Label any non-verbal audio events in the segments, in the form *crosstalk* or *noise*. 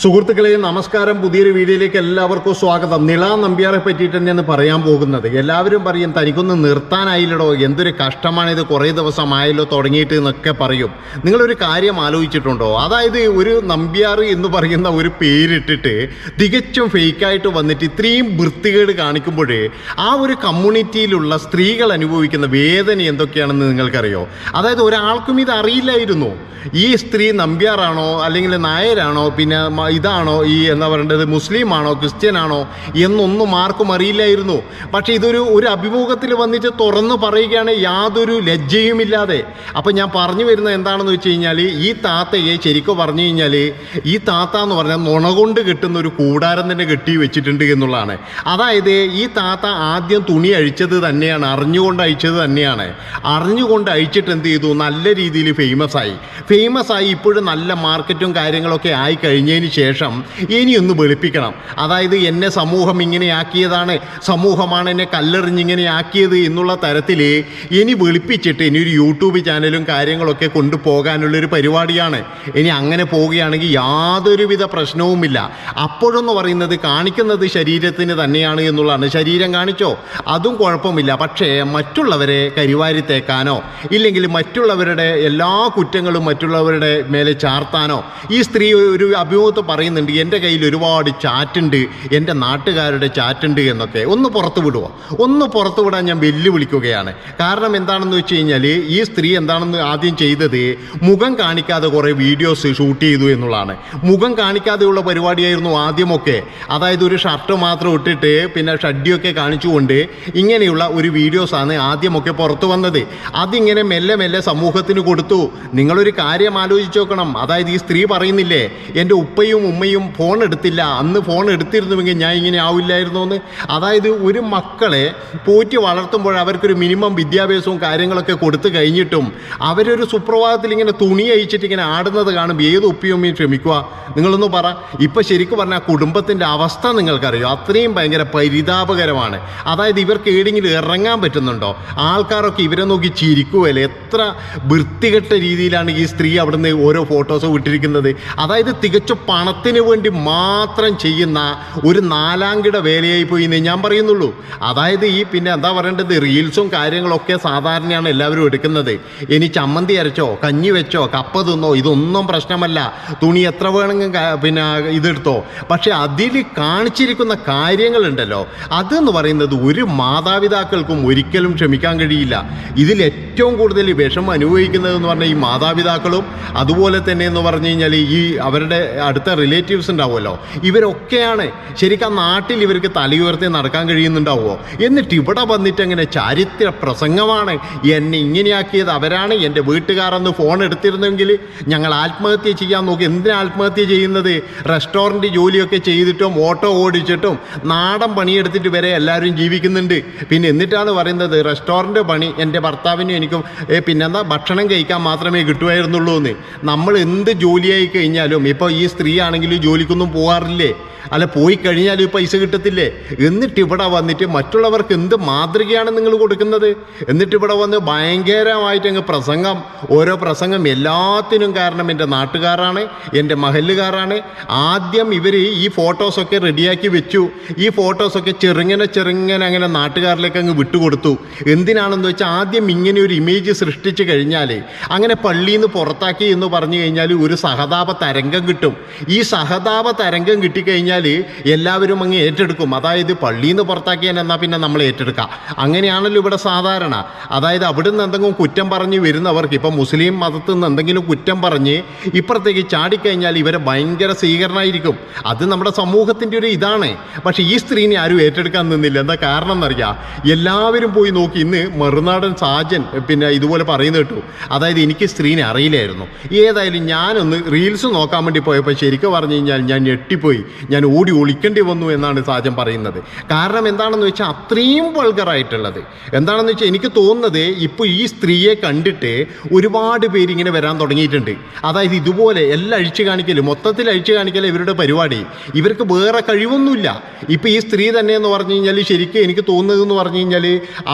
സുഹൃത്തുക്കളെ നമസ്കാരം. പുതിയൊരു വീഡിയോയിലേക്ക് എല്ലാവർക്കും സ്വാഗതം. നിള നമ്പ്യാറെ പറ്റിയിട്ട് തന്നെയാണ് പറയാൻ പോകുന്നത്. എല്ലാവരും പറയും തനിക്കൊന്ന് നിർത്താനായില്ലടോ. എന്തൊരു കഷ്ടമാണിത്. കുറേ ദിവസമായല്ലോ തുടങ്ങിയിട്ട് എന്നൊക്കെ പറയും. നിങ്ങളൊരു കാര്യം ആലോചിച്ചിട്ടുണ്ടോ? അതായത് ഒരു നമ്പ്യാർ എന്ന് പറയുന്ന ഒരു പേരിട്ടിട്ട് തികച്ചും ഫേക്കായിട്ട് വന്നിട്ട് ഇത്രയും വൃത്തികേട് കാണിക്കുമ്പോൾ ആ ഒരു കമ്മ്യൂണിറ്റിയിലുള്ള സ്ത്രീകൾ അനുഭവിക്കുന്ന വേദന എന്തൊക്കെയാണെന്ന് നിങ്ങൾക്കറിയോ? അതായത് ഒരാൾക്കും ഇത് അറിയില്ലായിരുന്നു. ഈ സ്ത്രീ നമ്പ്യാറാണോ അല്ലെങ്കിൽ നായരാണോ പിന്നെ ഇതാണോ ഈ എന്താ പറയേണ്ടത് മുസ്ലിം ആണോ ക്രിസ്ത്യൻ ആണോ എന്നൊന്നും ആർക്കും അറിയില്ലായിരുന്നു. പക്ഷേ ഇതൊരു ഒരു അഭിമുഖത്തിൽ വന്നിട്ട് തുറന്ന് പറയുകയാണ് യാതൊരു ലജ്ജയുമില്ലാതെ. അപ്പം ഞാൻ പറഞ്ഞു വരുന്നത് എന്താണെന്ന് വെച്ച് കഴിഞ്ഞാൽ ഈ താത്തയെ ശരിക്കും പറഞ്ഞു കഴിഞ്ഞാൽ ഈ താത്ത എന്ന് പറഞ്ഞാൽ നുണ കൊണ്ട് കിട്ടുന്ന ഒരു കൂടാരം തന്നെ കെട്ടി വെച്ചിട്ടുണ്ട് എന്നുള്ളതാണ്. അതായത് ഈ താത്ത ആദ്യം തുണി അഴിച്ചത് തന്നെയാണ് അറിഞ്ഞുകൊണ്ട് അഴിച്ചത് തന്നെയാണ്. അറിഞ്ഞുകൊണ്ട് അഴിച്ചിട്ട് എന്ത് ചെയ്തു? നല്ല രീതിയിൽ ഫേമസ് ആയി. ഫേമസ് ആയി ഇപ്പോഴും നല്ല മാർക്കറ്റും കാര്യങ്ങളൊക്കെ ആയി കഴിഞ്ഞതിന് ശേഷം ഇനിയൊന്ന് വെളുപ്പിക്കണം. അതായത് എന്നെ സമൂഹം ഇങ്ങനെയാക്കിയതാണ്. സമൂഹമാണ് എന്നെ കല്ലെറിഞ്ഞിങ്ങനെയാക്കിയത് എന്നുള്ള തരത്തിൽ ഇനി വെളുപ്പിച്ചിട്ട് ഇനി ഒരു യൂട്യൂബ് ചാനലും കാര്യങ്ങളൊക്കെ കൊണ്ടുപോകാനുള്ളൊരു പരിപാടിയാണ്. ഇനി അങ്ങനെ പോവുകയാണെങ്കിൽ യാതൊരുവിധ പ്രശ്നവുമില്ല. അപ്പോഴെന്ന് പറയുന്നത് കാണിക്കുന്നത് ശരീരത്തിന് തന്നെയാണ് എന്നുള്ളതാണ്. ശരീരം കാണിച്ചോ? അതും കുഴപ്പമില്ല. പക്ഷേ മറ്റുള്ളവരെ കരിവാരിത്തേക്കാനോ ഇല്ലെങ്കിൽ മറ്റുള്ളവരുടെ എല്ലാ കുറ്റങ്ങളും മറ്റുള്ളവരുടെ മേലെ ചാർത്താനോ ഈ സ്ത്രീ ഒരു അഭിമുഖത്ത് പറയുന്നുണ്ട് എന്റെ കയ്യിൽ ഒരുപാട് ചാറ്റുണ്ട് എന്റെ നാട്ടുകാരുടെ ചാറ്റുണ്ട് എന്നൊക്കെ. ഒന്ന് പുറത്തു വിടുവോ? ഒന്ന് പുറത്തു വിടാൻ ഞാൻ വെല്ലുവിളിക്കുകയാണ്. കാരണം എന്താണെന്ന് വെച്ച് കഴിഞ്ഞാൽ ഈ സ്ത്രീ എന്താണെന്ന് ആദ്യം ചെയ്തത് മുഖം കാണിക്കാതെ കുറേ വീഡിയോസ് ഷൂട്ട് ചെയ്തു എന്നുള്ളതാണ്. മുഖം കാണിക്കാതെയുള്ള പരിപാടിയായിരുന്നു ആദ്യമൊക്കെ. അതായത് ഒരു ഷർട്ട് മാത്രം ഇട്ടിട്ട് പിന്നെ ഷഡ്ഡിയൊക്കെ കാണിച്ചുകൊണ്ട് ഇങ്ങനെയുള്ള ഒരു വീഡിയോസാണ് ആദ്യമൊക്കെ പുറത്തു വന്നത്. അതിങ്ങനെ മെല്ലെ മെല്ലെ സമൂഹത്തിന് കൊടുത്തു. നിങ്ങളൊരു കാര്യം ആലോചിച്ച് നോക്കണം. അതായത് ഈ സ്ത്രീ പറയുന്നില്ലേ എന്റെ ഉപ്പയും ഉമ്മയും ഫോൺ എടുത്തില്ല. അന്ന് ഫോൺ എടുത്തിരുന്നുവെങ്കിൽ ഞാൻ ഇങ്ങനെ ആവില്ലായിരുന്നു എന്ന് അതായത് ഒരു മക്കളെ പോറ്റി വളർത്തുമ്പോൾ അവർക്കൊരു മിനിമം വിദ്യാഭ്യാസവും കാര്യങ്ങളൊക്കെ കൊടുത്തു കഴിഞ്ഞിട്ടും അവരൊരു സുപ്രഭാതത്തിൽ ഇങ്ങനെ തുണി അയച്ചിട്ട് ഇങ്ങനെ ആടുന്നത് കാണുമ്പോൾ ഏത് ഉപ്പിയമ്മയും ക്ഷമിക്കുക. നിങ്ങളൊന്ന് പറ. ഇപ്പം ശരിക്കും പറഞ്ഞാൽ കുടുംബത്തിന്റെ അവസ്ഥ നിങ്ങൾക്കറിയോ? അത്രയും ഭയങ്കര പരിതാപകരമാണ്. അതായത് ഇവർക്ക് ഏടെങ്കിലും ഇറങ്ങാൻ പറ്റുന്നുണ്ടോ? ആൾക്കാരൊക്കെ ഇവരെ നോക്കി ചിരിക്കുമല്ലേ എത്ര വൃത്തികെട്ട രീതിയിലാണ് ഈ സ്ത്രീ അവിടുന്ന് ഓരോ ഫോട്ടോസ് വിട്ടിരിക്കുന്നത് അതായത് തികച്ചും പണത്തിന് വേണ്ടി മാത്രം ചെയ്യുന്ന ഒരു നാലാംകിട വേലയായി പോയി എന്ന് ഞാൻ പറയുന്നുള്ളൂ. അതായത് ഈ പിന്നെ എന്താ പറയേണ്ടത്? റീൽസും കാര്യങ്ങളൊക്കെ സാധാരണയാണ് എല്ലാവരും എടുക്കുന്നത്. ഇനി ചമ്മന്തി അരച്ചോ കഞ്ഞി വെച്ചോ കപ്പ തിന്നോ ഇതൊന്നും പ്രശ്നമല്ല. തുണി എത്ര വേണമെങ്കിലും പിന്നെ ഇതെടുത്തോ. പക്ഷെ അതിൽ കാണിച്ചിരിക്കുന്ന കാര്യങ്ങളുണ്ടല്ലോ. അതെന്ന് പറയുന്നത് ഒരു മാതാപിതാക്കൾക്കും ഒരിക്കലും ക്ഷമിക്കാൻ കഴിയില്ല. ഇതിൽ ഏറ്റവും കൂടുതൽ വിഷമം അനുഭവിക്കുന്നതെന്ന് പറഞ്ഞാൽ ഈ മാതാപിതാക്കളും അതുപോലെ തന്നെ എന്ന് പറഞ്ഞു കഴിഞ്ഞാൽ ഈ അവരുടെ അടുത്ത റിലേറ്റീവ്സ് ഉണ്ടാവുമല്ലോ. ഇവരൊക്കെയാണ് ശരിക്കും നാട്ടിൽ ഇവർക്ക് തലയുയർത്തി നടക്കാൻ കഴിയുന്നുണ്ടാവുമോ? എന്നിട്ട് ഇവിടെ വന്നിട്ട് അങ്ങനെ ചാരിത്ര പ്രസംഗമാണ് എന്നെ ഇങ്ങനെയാക്കിയത്? അവരാണ് എന്റെ വീട്ടുകാരെന്ന് ഫോൺ എടുത്തിരുന്നെങ്കിൽ ഞങ്ങൾ ആത്മഹത്യ ചെയ്യാൻ നോക്കി. എന്തിനാ ആത്മഹത്യ ചെയ്യുന്നത്? റെസ്റ്റോറന്റ് ജോലിയൊക്കെ ചെയ്തിട്ടും ഓട്ടോ ഓടിച്ചിട്ടും നാടൻ പണിയെടുത്തിട്ട് വരെ എല്ലാവരും ജീവിക്കുന്നുണ്ട്. പിന്നെ എന്നിട്ടാണ് പറയുന്നത് റെസ്റ്റോറന്റ് പണി എന്റെ ഭർത്താവിനും എനിക്കും പിന്നെന്താ ഭക്ഷണം കഴിക്കാൻ മാത്രമേ കിട്ടുമായിരുന്നുള്ളൂ എന്ന് നമ്മൾ എന്ത് ജോലിയായി കഴിഞ്ഞാലും ഇപ്പോൾ ഈ സ്ത്രീ ആണെങ്കിലും ജോലിക്കൊന്നും പോകാറില്ലേ? അല്ല പോയി കഴിഞ്ഞാൽ പൈസ കിട്ടത്തില്ലേ? എന്നിട്ട് ഇവിടെ വന്നിട്ട് മറ്റുള്ളവർക്ക് എന്ത് മാതൃകയാണ് നിങ്ങൾ കൊടുക്കുന്നത്? എന്നിട്ട് ഇവിടെ വന്ന് ഭയങ്കരമായിട്ട് അങ്ങ് പ്രസംഗം ഓരോ പ്രസംഗം എല്ലാത്തിനും കാരണം എന്റെ നാട്ടുകാരാണ് എന്റെ മഹല്ലുകാരാണ്. ആദ്യം ഇവർ ഈ ഫോട്ടോസൊക്കെ റെഡിയാക്കി വെച്ചു. ഈ ഫോട്ടോസൊക്കെ ചെറുങ്ങനെ ചെറുങ്ങനെ അങ്ങനെ നാട്ടുകാരിലേക്ക് അങ്ങ് വിട്ടുകൊടുത്തു. എന്തിനാണെന്ന് വെച്ചാൽ ആദ്യം ഇങ്ങനെ ഒരു ഇമേജ് സൃഷ്ടിച്ചു കഴിഞ്ഞാൽ അങ്ങനെ പള്ളിയിൽ നിന്ന് പുറത്താക്കി എന്ന് പറഞ്ഞു കഴിഞ്ഞാൽ ഒരു സഹതാപ തരംഗം കിട്ടും. ഈ സഹതാപ തരംഗം കിട്ടിക്കഴിഞ്ഞാൽ എല്ലാവരും അങ്ങ് ഏറ്റെടുക്കും. അതായത് പള്ളിയിൽ നിന്ന് പുറത്താക്കിയാൽ എന്നാൽ പിന്നെ നമ്മൾ ഏറ്റെടുക്കാം. അങ്ങനെയാണല്ലോ ഇവിടെ സാധാരണ. അതായത് അവിടുന്ന് എന്തെങ്കിലും കുറ്റം പറഞ്ഞ് വരുന്നവർക്ക് ഇപ്പം മുസ്ലിം മതത്തിൽ നിന്ന് എന്തെങ്കിലും കുറ്റം പറഞ്ഞ് ഇപ്പുറത്തേക്ക് ചാടിക്കഴിഞ്ഞാൽ ഇവരെ ഭയങ്കര സ്വീകരണമായിരിക്കും അത് നമ്മുടെ സമൂഹത്തിന്റെ ഒരു ഇതാണ്. പക്ഷേ ഈ സ്ത്രീനെ ആരും ഏറ്റെടുക്കാൻ നിന്നില്ല. എന്താ കാരണം എന്നറിയാം? എല്ലാവരും പോയി നോക്കി. ഇന്ന് മറുനാടൻ സാജൻ പിന്നെ ഇതുപോലെ പറയുന്നു കേട്ടു. അതായത് എനിക്ക് സ്ത്രീനെ അറിയില്ലായിരുന്നു. ഏതായാലും ഞാനൊന്ന് റീൽസ് നോക്കാൻ വേണ്ടി പോയപ്പോൾ ശരിക്കും പറഞ്ഞു കഴിഞ്ഞാൽ ഞാൻ ഞെട്ടിപ്പോയി. ഞാൻ ഓടി ഒളിക്കേണ്ടി വന്നു എന്നാണ് സാജൻ പറയുന്നത്. കാരണം എന്താണെന്ന് വെച്ചാൽ അത്രയും വൾഗറായിട്ടുള്ളത് എന്താണെന്ന് വെച്ചാൽ എനിക്ക് തോന്നുന്നത് ഇപ്പോൾ ഈ സ്ത്രീയെ കണ്ടിട്ട് ഒരുപാട് പേര് ഇങ്ങനെ വരാൻ തുടങ്ങിയിട്ടുണ്ട്. അതായത് ഇതുപോലെ എല്ലാം അഴിച്ചു കാണിക്കലും മൊത്തത്തിൽ അഴിച്ചു കാണിക്കലും ഇവരുടെ പരിപാടി. ഇവർക്ക് വേറെ കഴിവൊന്നുമില്ല. ഇപ്പോൾ ഈ സ്ത്രീ തന്നെ എന്ന് പറഞ്ഞു കഴിഞ്ഞാൽ ശരിക്കും എനിക്ക് തോന്നുന്നത് എന്ന് പറഞ്ഞു കഴിഞ്ഞാൽ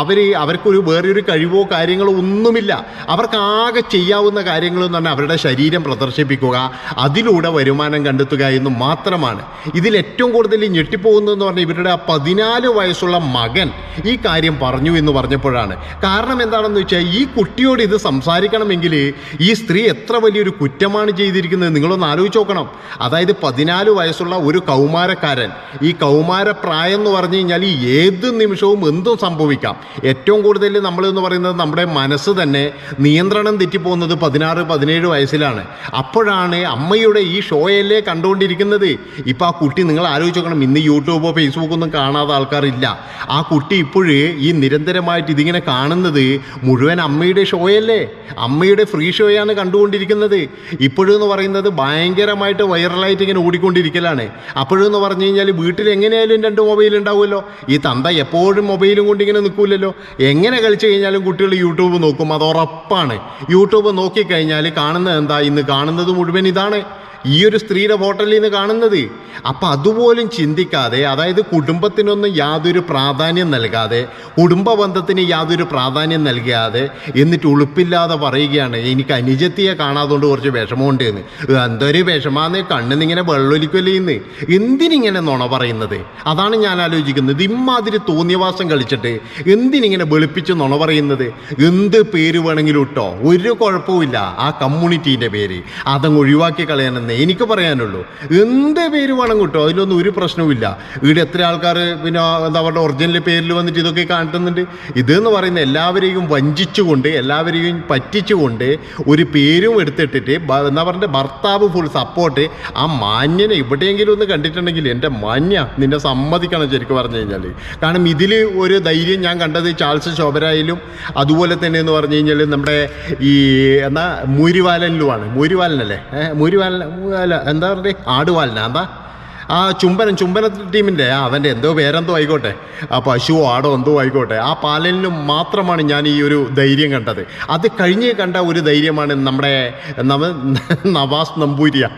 അവർ അവർക്കൊരു വേറൊരു കഴിവോ കാര്യങ്ങളോ ഒന്നുമില്ല. അവർക്ക് ആകെ ചെയ്യാവുന്ന കാര്യങ്ങളെന്ന് പറഞ്ഞാൽ അവരുടെ ശരീരം പ്രദർശിപ്പിക്കുക അതിലൂടെ വരുമാനം കണ്ടെത്തുക എന്ന് മാത്രമാണ്. ഇതിൽ ഏറ്റവും കൂടുതൽ ഞെട്ടിപ്പോകുന്നതെന്ന് പറഞ്ഞാൽ ഇവരുടെ ആ പതിനാല് വയസ്സുള്ള മകൻ ഈ കാര്യം പറഞ്ഞു എന്ന് പറഞ്ഞപ്പോഴാണ്. കാരണം എന്താണെന്ന് വെച്ചാൽ ഈ കുട്ടിയോട് ഇത് സംസാരിക്കണമെങ്കിൽ ഈ സ്ത്രീ എത്ര വലിയൊരു കുറ്റമാണ് ചെയ്തിരിക്കുന്നത് നിങ്ങളൊന്ന് ആലോചിച്ച് നോക്കണം. അതായത് പതിനാല് വയസ്സുള്ള ഒരു കൗമാരക്കാരൻ ഈ കൗമാരപ്രായം എന്ന് പറഞ്ഞു കഴിഞ്ഞാൽ ഈ ഏത് നിമിഷവും എന്തും സംഭവിക്കാം. ഏറ്റവും കൂടുതൽ നമ്മളെന്ന് പറയുന്നത് നമ്മുടെ മനസ്സ് തന്നെ നിയന്ത്രണം തെറ്റിപ്പോകുന്നത് പതിനാറ് പതിനേഴ് വയസ്സിലാണ്. അപ്പോഴാണ് അമ്മയുടെ ഈ ഷോയല്ലേ കണ്ടുകൊണ്ടിരിക്കുന്നത്. ഇപ്പോൾ ആ കുട്ടി നിങ്ങൾ ആലോചിച്ച് നോക്കണം ഇന്ന് യൂട്യൂബോ ഫേസ്ബുക്കോ ഒന്നും കാണാത്ത ആൾക്കാരില്ല. ആ കുട്ടി ഇപ്പോഴ് ഈ നിരന്തരമായിട്ട് ഇതിങ്ങനെ കാണുന്നത് മുഴുവൻ അമ്മയുടെ ഷോയല്ലേ? അമ്മയുടെ ഫ്രീ ഷോയാണ് കണ്ടുകൊണ്ടിരിക്കുന്നത്. ഇപ്പോഴെന്ന് പറയുന്നത് ഭയങ്കരമായിട്ട് വൈറലായിട്ട് ഇങ്ങനെ ഓടിക്കൊണ്ടിരിക്കലാണ്. അപ്പോഴെന്ന് പറഞ്ഞു കഴിഞ്ഞാൽ വീട്ടിൽ എങ്ങനെയായാലും രണ്ട് മൊബൈൽ ഉണ്ടാവുമല്ലോ. ഈ തന്ത എപ്പോഴും മൊബൈലും കൊണ്ട് ഇങ്ങനെ നിൽക്കില്ലല്ലോ എങ്ങനെ കളിച്ചു കഴിഞ്ഞാലും കുട്ടികൾ യൂട്യൂബ് നോക്കും അത് ഉറപ്പാണ്. യൂട്യൂബ് നോക്കിക്കഴിഞ്ഞാൽ കാണുന്നത് എന്താ? ഇന്ന് കാണുന്നത് മുഴുവൻ ഇതാണ്. ഈ ഒരു സ്ത്രീയുടെ ഹോട്ടലിൽ നിന്ന് കാണുന്നത്. അപ്പം അതുപോലും ചിന്തിക്കാതെ അതായത് കുടുംബത്തിനൊന്നും യാതൊരു പ്രാധാന്യം നൽകാതെ കുടുംബ ബന്ധത്തിന് യാതൊരു പ്രാധാന്യം നൽകാതെ എന്നിട്ട് ഉളുപ്പില്ലാതെ പറയുകയാണ് എനിക്ക് അനുജത്തിയെ കാണാതുകൊണ്ട് കുറച്ച് വിഷമമുണ്ട് എന്ന് എന്തൊരു വിഷമാന്ന് കണ്ണിന്നിങ്ങനെ വെള്ളൊലിക്കൊല്ലിന്ന്. എന്തിനിങ്ങനെ നുണ പറയുന്നത്? അതാണ് ഞാൻ ആലോചിക്കുന്നത്. ഇമ്മാതിരി തോന്നിയവാസം കളിച്ചിട്ട് എന്തിനിങ്ങനെ വെളുപ്പിച്ച് നുണ പറയുന്നത്? എന്ത് പേര് വേണമെങ്കിലും ഇട്ടോ? ഒരു കുഴപ്പമില്ല ആ കമ്മ്യൂണിറ്റീന്റെ പേര്. അതങ്ങ് ഒഴിവാക്കി കളയാനെന്ന് എനിക്ക് പറയാനുള്ളൂ. എന്ത് പേര് വേണം കിട്ടോ? അതിലൊന്നും ഒരു പ്രശ്നവുമില്ല. ഇവിടെ എത്ര ആൾക്കാർ പിന്നെ എന്താ പറയുക ഒറിജിനൽ പേരിൽ വന്നിട്ട് ഇതൊക്കെ കാണിക്കുന്നുണ്ട്? ഇതെന്ന് പറയുന്ന എല്ലാവരെയും വഞ്ചിച്ചുകൊണ്ട് എല്ലാവരെയും പറ്റിച്ചുകൊണ്ട് ഒരു പേരും എടുത്തിട്ടിട്ട് എന്താ പറയുക ഭർത്താവ് ഫുൾ സപ്പോർട്ട് ആ മാന്യനെ എവിടെയെങ്കിലും ഒന്ന് കണ്ടിട്ടുണ്ടെങ്കിൽ എന്റെ മാന്യ നിന്നെ സമ്മതിക്കണം ശരിക്കും പറഞ്ഞു കഴിഞ്ഞാൽ കാരണം ഇതിൽ ഒരു ധൈര്യം ഞാൻ കണ്ടത് ചാൾസ് ശോഭരായാലും അതുപോലെ തന്നെ എന്ന് പറഞ്ഞു കഴിഞ്ഞാൽ നമ്മുടെ ഈ എന്നാ മൂരിവാലനിലുമാണ്. മൂരിവാലനല്ലേ? മൂരിവാലൻ അല്ല എന്താ പറയുക? ആടുവാലിനാ എന്താ? ആ ചുംബനം ചുംബന ടീമിന്റെ ആ അവന്റെ എന്തോ പേരെന്തോ ആയിക്കോട്ടെ. ആ പശുവോ ആടോ എന്തോ ആയിക്കോട്ടെ. ആ പാലനിലും മാത്രമാണ് ഞാൻ ഈ ഒരു ധൈര്യം കണ്ടത്. അത് കഴിഞ്ഞ് കണ്ട ഒരു ധൈര്യമാണ് നമ്മുടെ നവ നവാസ് നമ്പൂരിയ.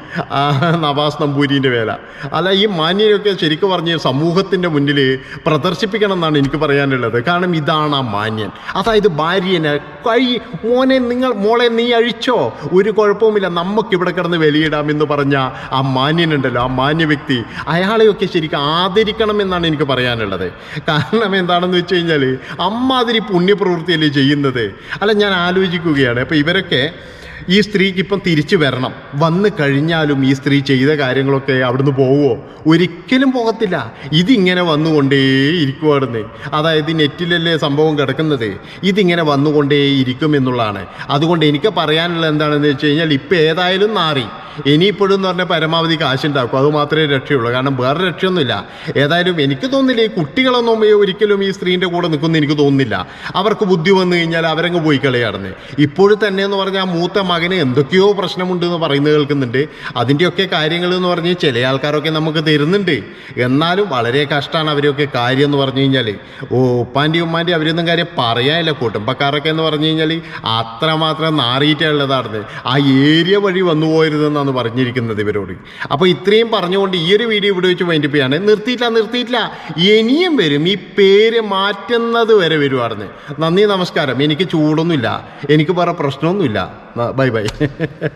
നവാസ് നമ്പൂരിന്റെ വേല. അല്ല ഈ മാന്യനൊക്കെ ശരിക്കും പറഞ്ഞ് സമൂഹത്തിന്റെ മുന്നിൽ പ്രദർശിപ്പിക്കണം എന്നാണ് എനിക്ക് പറയാനുള്ളത്. കാരണം ഇതാണ് ആ മാന്യൻ. അതായത് ഭാര്യനെ കഴി മോനെ നിങ്ങൾ മോളെ നീ അഴിച്ചോ. ഒരു കുഴപ്പവുമില്ല നമുക്കിവിടെ കിടന്ന് എന്ന് പറഞ്ഞ ആ മാന്യനുണ്ടല്ലോ. ആ മാന്യ വ്യക്തി അയാളെയൊക്കെ ശരിക്കും ആദരിക്കണം എന്നാണ് എനിക്ക് പറയാനുള്ളത്. കാരണം എന്താണെന്ന് വെച്ച് കഴിഞ്ഞാൽ അമ്മാതിരി പുണ്യപ്രവൃത്തിയല്ലേ ചെയ്യുന്നത്? അല്ല ഞാൻ ആലോചിക്കുകയാണ്. അപ്പോൾ ഇവരൊക്കെ ഈ സ്ത്രീക്ക് ഇപ്പം തിരിച്ചു വരണം. വന്നു കഴിഞ്ഞാലും ഈ സ്ത്രീ ചെയ്ത കാര്യങ്ങളൊക്കെ അവിടുന്ന് പോവുമോ ഒരിക്കലും പോകത്തില്ല. ഇതിങ്ങനെ വന്നുകൊണ്ടേ ഇരിക്കുവാടുന്ന് അതായത് നെറ്റിലല്ലേ സംഭവം കിടക്കുന്നത്? ഇതിങ്ങനെ വന്നുകൊണ്ടേ ഇരിക്കും എന്നുള്ളതാണ്. അതുകൊണ്ട് എനിക്ക് പറയാനുള്ളത് എന്താണെന്ന് വെച്ച് കഴിഞ്ഞാൽ ഇപ്പം ഏതായാലും നാറി. ഇനിയിപ്പോഴും എന്ന് പറഞ്ഞാൽ പരമാവധി കാശുണ്ടാക്കും അത് മാത്രമേ രക്ഷയുള്ളൂ. കാരണം വേറെ രക്ഷയൊന്നുമില്ല. ഏതായാലും എനിക്ക് തോന്നുന്നില്ല ഈ കുട്ടികളൊന്നും ഒരിക്കലും ഈ സ്ത്രീന്റെ കൂടെ നിൽക്കുന്നു എനിക്ക് തോന്നുന്നില്ല. അവർക്ക് ബുദ്ധി വന്നു കഴിഞ്ഞാൽ അവരങ്ങ് പോയി കളിയാടുന്നത് ഇപ്പോഴും തന്നെ എന്ന് പറഞ്ഞാൽ മൂത്ത മകന് എന്തൊക്കെയോ പ്രശ്നമുണ്ട് എന്ന് പറയുന്നത് കേൾക്കുന്നുണ്ട്. അതിന്റെയൊക്കെ കാര്യങ്ങൾ എന്ന് പറഞ്ഞ് ചില ആൾക്കാരൊക്കെ നമുക്ക് തരുന്നുണ്ട്. എന്നാലും വളരെ കഷ്ടമാണ് അവരെയൊക്കെ കാര്യം എന്ന് പറഞ്ഞു കഴിഞ്ഞാൽ ഓ ഉപ്പാന്റെ ഉമ്മാന്റെ അവരൊന്നും കാര്യം പറയാനില്ല. കുടുംബക്കാരൊക്കെ എന്ന് പറഞ്ഞു കഴിഞ്ഞാൽ അത്രമാത്രം നാറിയിട്ടുള്ളതാണ് ആ ഏരിയ വഴി വന്നു പോയിരുതെന്നാണ് പറഞ്ഞിരിക്കുന്നത് ഇവരോട്. അപ്പോൾ ഇത്രയും പറഞ്ഞുകൊണ്ട് ഈ ഒരു വീഡിയോ ഇവിടെ വെച്ച് ചെയ്യാണ്. നിർത്തിയിട്ടില്ല നിർത്തിയിട്ടില്ല. ഇനിയും വരും. ഈ പേര് മാറ്റുന്നത് വരെ വരുവാർന്ന്. നന്ദി നമസ്കാരം. എനിക്ക് ചൂടൊന്നുമില്ല. എനിക്ക് വേറെ പ്രശ്നമൊന്നുമില്ല. Bye bye. *laughs*